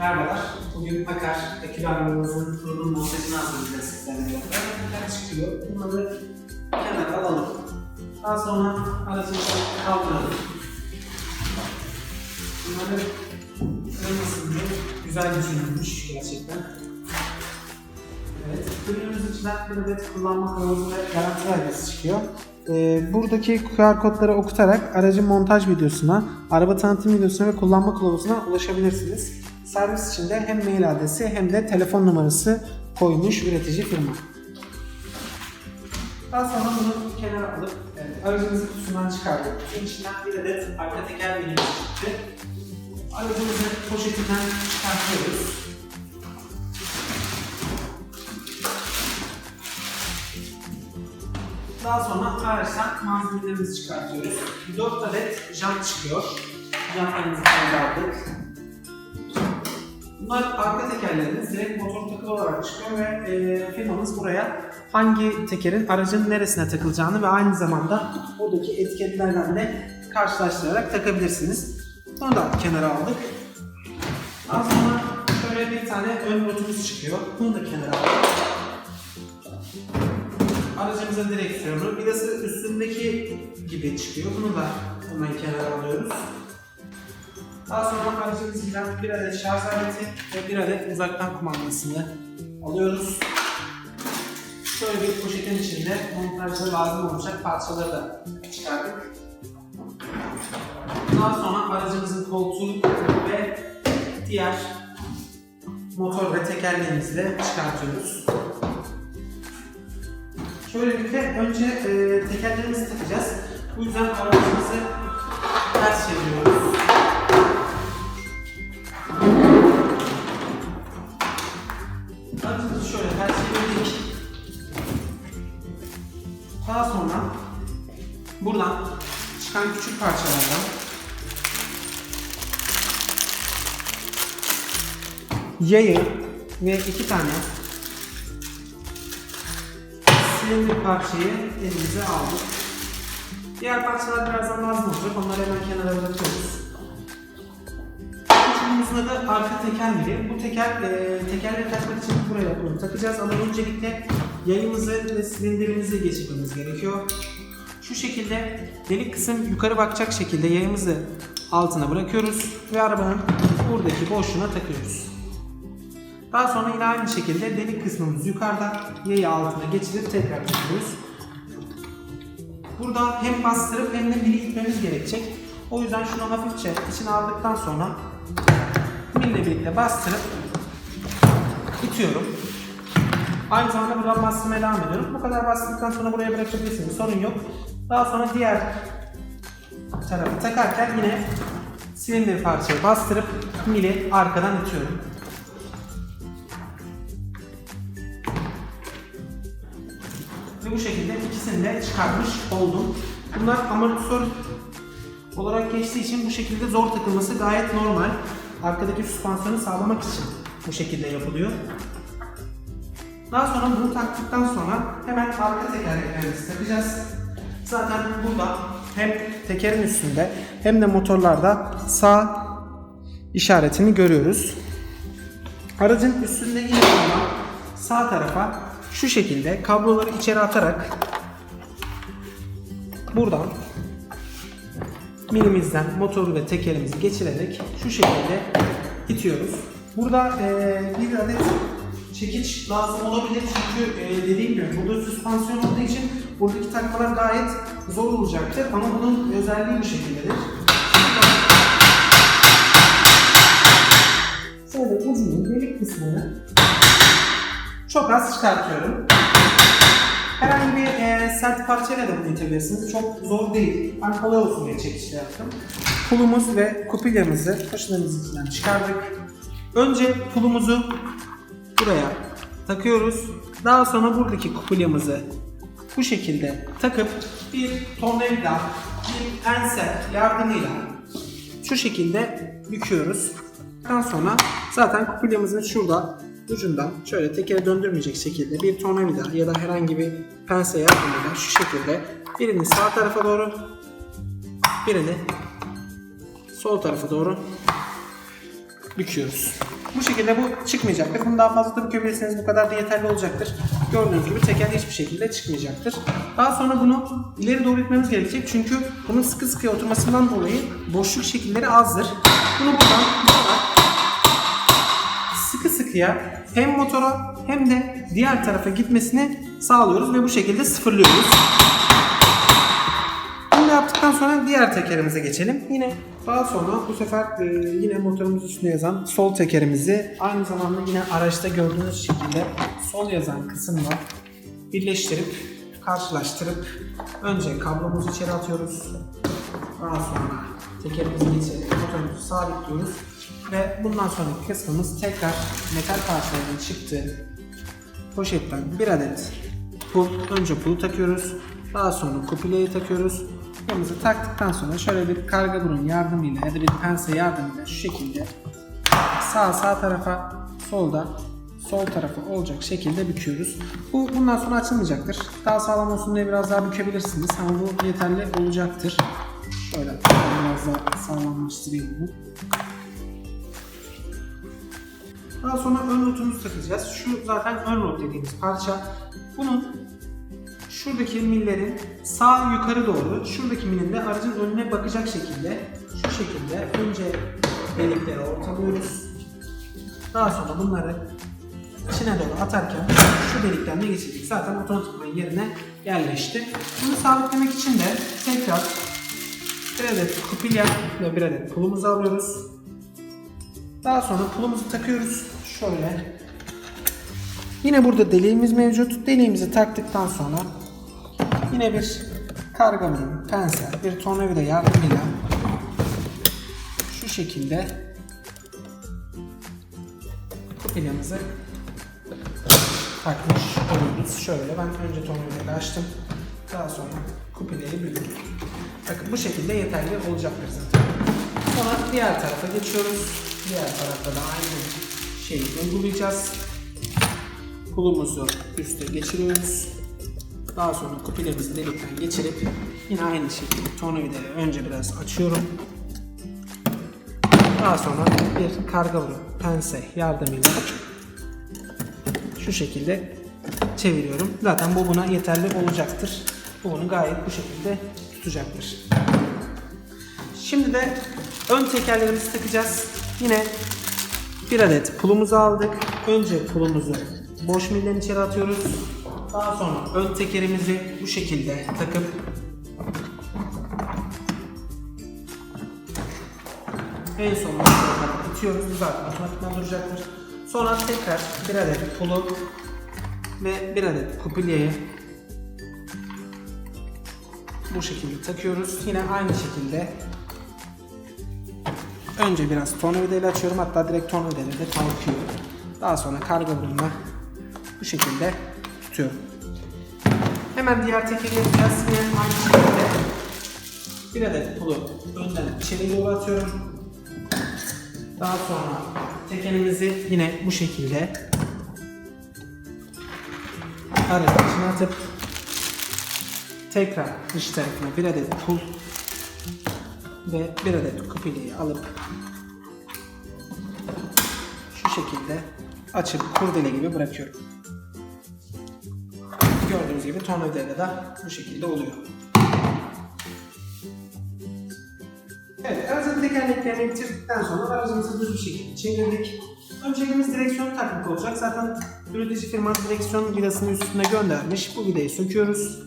Merhabalar. Bugün Akar, Akü arabamızın kurulum montajını hazırlayacağız sizlerle beraber. Teker çıkıyor. Bunları kenara alalım. Daha sonra aracımızı kaldıralım. Bunları kırılmasın diye güzel düşünülmüş gerçekten. Evet, ürünümüz içinden bir kullanma kılavuzu ve garanti belgesi çıkıyor. Ee, buradaki QR kodları okutarak aracın montaj videosuna, araba tanıtım videosuna ve kullanma kılavuzuna ulaşabilirsiniz. Servis için de hem mail adresi hem de telefon numarası koymuş üretici firma. Daha sonra bunu kenara alıp evet, aracımızı kutusundan çıkardık. Bunun içinden bir adet arka teker bilgisi çıktı. Aracımızı poşetinden çıkartıyoruz. Daha sonra araçtan malzemelerimizi çıkartıyoruz. 4 adet jant çıkıyor. Jantlarımızı aldık. Bunlar arka tekerlerimiz direkt motor takılı olarak çıkıyor ve e, firmamız buraya hangi tekerin aracın neresine takılacağını ve aynı zamanda buradaki etiketlerden de karşılaştırarak takabilirsiniz. Bunu da kenara aldık. Daha sonra şöyle bir tane ön rotumuz çıkıyor. Bunu da kenara aldık aracımızın direksiyonu vidası üstündeki gibi çıkıyor. Bunu da hemen kenara alıyoruz. Daha sonra aracımızdan bir adet şarj aleti ve bir adet uzaktan kumandasını alıyoruz. Şöyle bir poşetin içinde montajda lazım olacak parçaları da çıkardık. Daha sonra aracımızın koltuğu ve diğer motor ve tekerleğimizi de çıkartıyoruz. Şöylelikle önce e, tekerlerimizi takacağız. Bu yüzden aracımızı ters çeviriyoruz. Çıkan küçük parçalardan yayı ve iki tane silindir parçayı elimize aldık. Diğer parçalar birazdan lazım olacak. Onları hemen kenara bırakıyoruz. Üçüncümüzün adı arka teker mili. Bu teker, e, tekerleri takmak için buraya bunu takacağız ama öncelikle yayımızı ve silindirimizi geçirmemiz gerekiyor. Şu şekilde delik kısım yukarı bakacak şekilde yayımızı altına bırakıyoruz ve arabanın buradaki boşluğuna takıyoruz. Daha sonra yine aynı şekilde delik kısmımız yukarıda yayı altına geçirip tekrar takıyoruz. Burada hem bastırıp hem de mili itmemiz gerekecek. O yüzden şunu hafifçe içine aldıktan sonra mille birlikte bastırıp itiyorum. Aynı zamanda buradan bastırmaya devam ediyorum. Bu kadar bastırdıktan sonra buraya bırakabilirsiniz. Sorun yok. Daha sonra diğer tarafı takarken yine silindir parçayı bastırıp mili arkadan itiyorum. Ve bu şekilde ikisini de çıkartmış oldum. Bunlar amortisör olarak geçtiği için bu şekilde zor takılması gayet normal. Arkadaki süspansiyonu sağlamak için bu şekilde yapılıyor. Daha sonra bunu taktıktan sonra hemen arka tekerleklerimizi takacağız. Zaten burada hem tekerin üstünde hem de motorlarda sağ işaretini görüyoruz. Aracın üstünde yine sağ tarafa şu şekilde kabloları içeri atarak buradan milimizden motoru ve tekerimizi geçirerek şu şekilde itiyoruz. Burada eee, bir adet çekiç lazım olabilir çünkü eee, dediğim gibi burada süspansiyon olduğu için buradaki takmalar gayet zor olacaktır ama bunun özelliği bu şekildedir. Şöyle ucunun delik kısmını çok az çıkartıyorum. Herhangi bir e, sert parçayla da bunu itebilirsiniz. Çok zor değil. Ben kolay olsun diye çekişle yaptım. Pulumuz ve kupilyamızı taşılarımızın içinden çıkardık. Önce pulumuzu buraya takıyoruz. Daha sonra buradaki kupilyamızı bu şekilde takıp bir tornavida, bir pense yardımıyla şu şekilde büküyoruz. Daha sonra zaten kupilyamızın şurada ucundan şöyle tekere döndürmeyecek şekilde bir tornavida ya da herhangi bir pense yardımıyla şu şekilde birini sağ tarafa doğru birini sol tarafa doğru büküyoruz. Bu şekilde bu çıkmayacaktır. Bunu daha fazla da bükebilirseniz bu kadar da yeterli olacaktır. Gördüğünüz gibi teker hiçbir şekilde çıkmayacaktır. Daha sonra bunu ileri doğru itmemiz gerekecek. Çünkü bunun sıkı sıkıya oturmasından dolayı boşluk şekilleri azdır. Bunu buradan tutarak sıkı sıkıya hem motora hem de diğer tarafa gitmesini sağlıyoruz ve bu şekilde sıfırlıyoruz. Yaptıktan sonra diğer tekerimize geçelim. Yine daha sonra bu sefer e, yine motorumuz üstünde yazan sol tekerimizi aynı zamanda yine araçta gördüğünüz şekilde sol yazan kısımla birleştirip karşılaştırıp önce kablomuzu içeri atıyoruz. Daha sonra tekerimizi geçirip motorumuzu sabitliyoruz ve bundan sonraki kısmımız tekrar metal parçalarının çıktığı poşetten bir adet pul, önce pulu takıyoruz. Daha sonra kupileyi takıyoruz. Pulumuzu taktıktan sonra şöyle bir karga burun yardımıyla ya da bir pense yardımıyla şu şekilde sağ sağ tarafa solda sol tarafa olacak şekilde büküyoruz. Bu bundan sonra açılmayacaktır. Daha sağlam olsun diye biraz daha bükebilirsiniz ama bu yeterli olacaktır. Şöyle biraz daha sağlamlaştırayım bunu. Daha sonra ön rotumuzu takacağız. Şu zaten ön rot dediğimiz parça. Bunun şuradaki millerin sağ yukarı doğru, şuradaki milin de aracın önüne bakacak şekilde şu şekilde önce delikleri ortalıyoruz. Daha sonra bunları içine doğru atarken şu delikten de geçirdik. Zaten otomatikman yerine yerleşti. Bunu sabitlemek için de tekrar bir adet kupilya ve bir adet pulumuzu alıyoruz. Daha sonra pulumuzu takıyoruz. Şöyle. Yine burada deliğimiz mevcut. Deliğimizi taktıktan sonra yine bir kargamın, pense, bir tornavida yardımıyla şu şekilde kupilyamızı takmış oluyoruz. Şöyle ben önce tornavidayla açtım. Daha sonra kupileyi büktüm. Bakın bu şekilde yeterli olacaktır zaten. Sonra diğer tarafa geçiyoruz. Diğer tarafta da aynı şeyi uygulayacağız. Pulumuzu üste geçiriyoruz. Daha sonra kupilemizi delikten geçirip yine aynı şekilde tornavidayı önce biraz açıyorum. Daha sonra bir karga vurup pense yardımıyla şu şekilde çeviriyorum. Zaten bu buna yeterli olacaktır. Bu bunu gayet bu şekilde tutacaktır. Şimdi de ön tekerlerimizi takacağız. Yine bir adet pulumuzu aldık. Önce pulumuzu boş milden içeri atıyoruz. Daha sonra ön tekerimizi bu şekilde takıp en sonunda itiyoruz. Zaten otomatikman duracaktır. Sonra tekrar bir adet pulu ve bir adet kupilyayı bu şekilde takıyoruz. Yine aynı şekilde önce biraz tornavidayla açıyorum. Hatta direkt tornavidayla da kalkıyor. Daha sonra karga burunla bu şekilde tutuyorum. Hemen diğer tekeri yapacağız. Yine aynı şekilde bir adet pulu önden içeri doğru atıyorum. Daha sonra tekerimizi yine bu şekilde aracın içine atıp tekrar dış tarafına bir adet pul ve bir adet kupiliyi alıp şu şekilde açıp kurdele gibi bırakıyorum. Gibi tornavidayla da bu şekilde oluyor. Evet, aracın tekerleklerini bitirdikten sonra aracımızı düz bir şekilde çevirdik. Önceliğimiz direksiyon takmak olacak. Zaten üretici firma direksiyon vidasını üstüne göndermiş. Bu vidayı söküyoruz.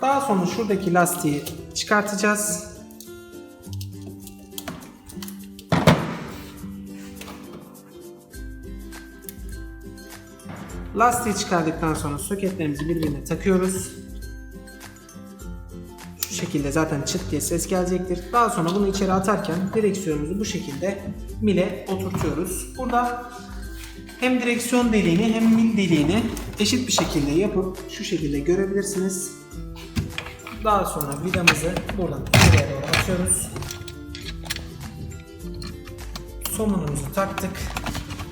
Daha sonra şuradaki lastiği çıkartacağız. Lastiği çıkardıktan sonra soketlerimizi birbirine takıyoruz. Şu şekilde zaten çıt diye ses gelecektir. Daha sonra bunu içeri atarken direksiyonumuzu bu şekilde mile oturtuyoruz. Burada hem direksiyon deliğini hem mil deliğini eşit bir şekilde yapıp şu şekilde görebilirsiniz. Daha sonra vidamızı buradan içeriye doğru atıyoruz. Somunumuzu taktık.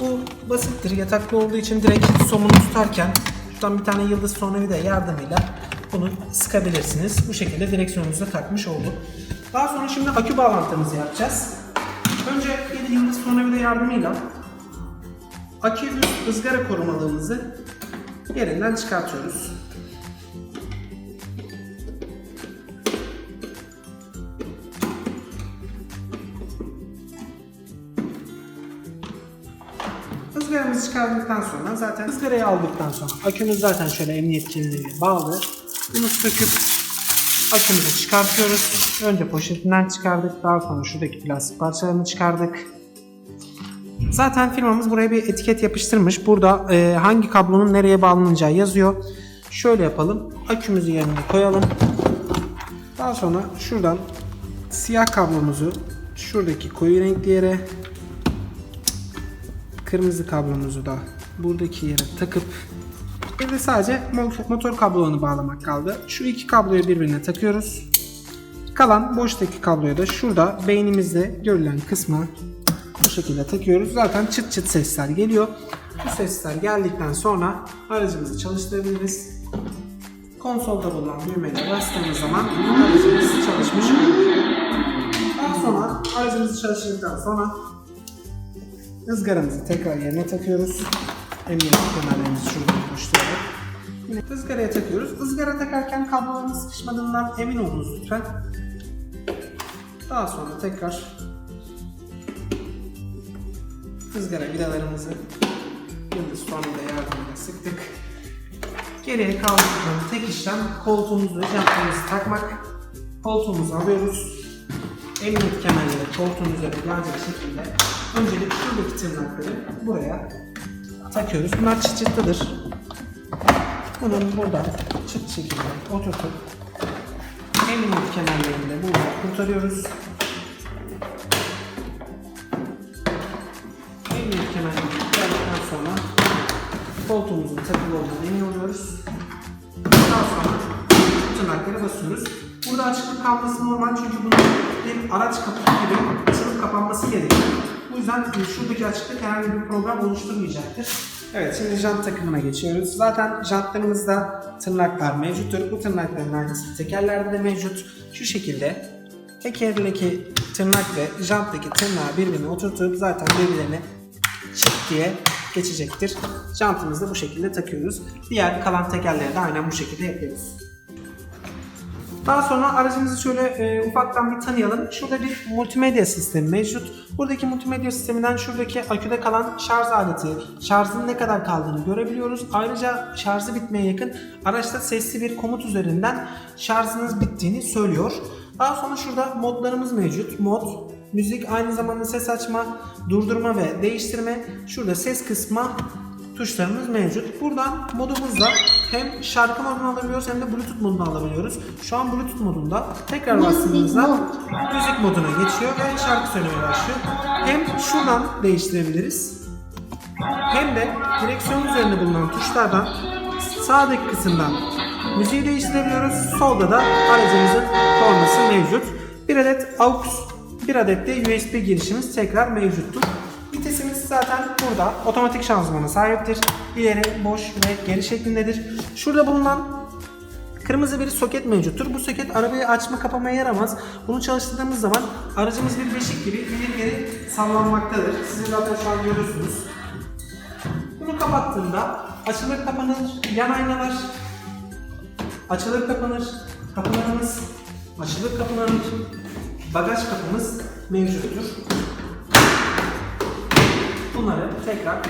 Bu basittir. Yataklı olduğu için direkt somunu tutarken şuradan bir tane yıldız tornavida yardımıyla bunu sıkabilirsiniz. Bu şekilde direksiyonunuza takmış olduk. Daha sonra şimdi akü bağlantımızı yapacağız. Önce bir yıldız tornavida yardımıyla akü ızgara korumalığımızı yerinden çıkartıyoruz. Izgaramızı çıkardıktan sonra zaten ızgarayı aldıktan sonra akümüz zaten şöyle emniyet kemerine bağlı. Bunu söküp akümüzü çıkartıyoruz. Önce poşetinden çıkardık. Daha sonra şuradaki plastik parçalarını çıkardık. Zaten firmamız buraya bir etiket yapıştırmış. Burada e, hangi kablonun nereye bağlanacağı yazıyor. Şöyle yapalım. Akümüzü yerine koyalım. Daha sonra şuradan siyah kablomuzu şuradaki koyu renkli yere kırmızı kablomuzu da buradaki yere takıp bir de sadece mo- motor kablolarını bağlamak kaldı. Şu iki kabloyu birbirine takıyoruz. Kalan boştaki kabloyu da şurada beynimizde görülen kısma bu şekilde takıyoruz. Zaten çıt çıt sesler geliyor. Bu sesler geldikten sonra aracımızı çalıştırabiliriz. Konsolda bulunan düğmeye bastığımız zaman aracımız çalışmış. Daha sonra aracımızı çalıştırdıktan sonra ızgaramızı tekrar yerine takıyoruz. Emniyet kemerlerimizi şurada oluşturarak. Yine ızgaraya takıyoruz. Izgara takarken kabloların sıkışmadığından emin olunuz lütfen. Daha sonra tekrar ızgara vidalarımızı yıldız tornavida yardımıyla sıktık. Geriye kaldı tek işlem koltuğumuzu ve jantlarımızı takmak. Koltuğumuzu alıyoruz. Emniyet kemerleri koltuğun üzerine gelecek şekilde öncelik şuradaki tırnakları buraya takıyoruz. Bunlar çıt çıtlıdır. Bunun buradan çıt şekilde oturtup kemerlerini de burada kurtarıyoruz. Emniyet kemerlerini geldikten sonra koltuğumuzun takılı olduğunu emin oluyoruz. Daha sonra bu tırnakları basıyoruz. Burada açıklık kalması normal çünkü bunun bir araç kapısı gibi açılıp kapanması gerekiyor. Yüzden e, şuradaki açıklık herhangi bir problem oluşturmayacaktır. Evet şimdi jant takımına geçiyoruz. Zaten jantlarımızda tırnaklar mevcuttur. Bu tırnakların aynısı tekerlerde de mevcut. Şu şekilde tekerdeki tırnak ve janttaki tırnağı birbirine oturtup zaten birbirlerine çıt diye geçecektir. Jantımızı da bu şekilde takıyoruz. Diğer kalan tekerleri de aynen bu şekilde yapıyoruz. Daha sonra aracımızı şöyle e, ufaktan bir tanıyalım. Şurada bir multimedya sistemi mevcut. Buradaki multimedya sisteminden şuradaki aküde kalan şarj aleti, şarjın ne kadar kaldığını görebiliyoruz. Ayrıca şarjı bitmeye yakın araçta sesli bir komut üzerinden şarjınız bittiğini söylüyor. Daha sonra şurada modlarımız mevcut. Mod, müzik, aynı zamanda ses açma, durdurma ve değiştirme. Şurada ses kısma tuşlarımız mevcut. Buradan modumuzda hem şarkı modunu alabiliyoruz hem de Bluetooth modunu alabiliyoruz. Şu an Bluetooth modunda tekrar bastığımızda müzik moduna geçiyor ve şarkı söylemeye başlıyor. Hem şuradan değiştirebiliriz hem de direksiyon üzerinde bulunan tuşlardan sağdaki kısımdan müziği değiştirebiliyoruz. Solda da aracımızın kornası mevcut. Bir adet AUX, bir adet de USB girişimiz tekrar mevcuttur. Vitesimiz zaten burada otomatik şanzımana sahiptir. İleri, boş ve geri şeklindedir. Şurada bulunan Kırmızı bir soket mevcuttur. Bu soket arabayı açma kapamaya yaramaz. Bunu çalıştırdığımız zaman aracımız bir beşik gibi ileri geri sallanmaktadır. Siz zaten şu an görüyorsunuz. Bunu kapattığımda açılır kapanır, yan aynalar açılır kapanır, kapılarımız açılır kapanır, bagaj kapımız mevcuttur. Bunları tekrar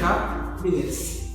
takabiliriz.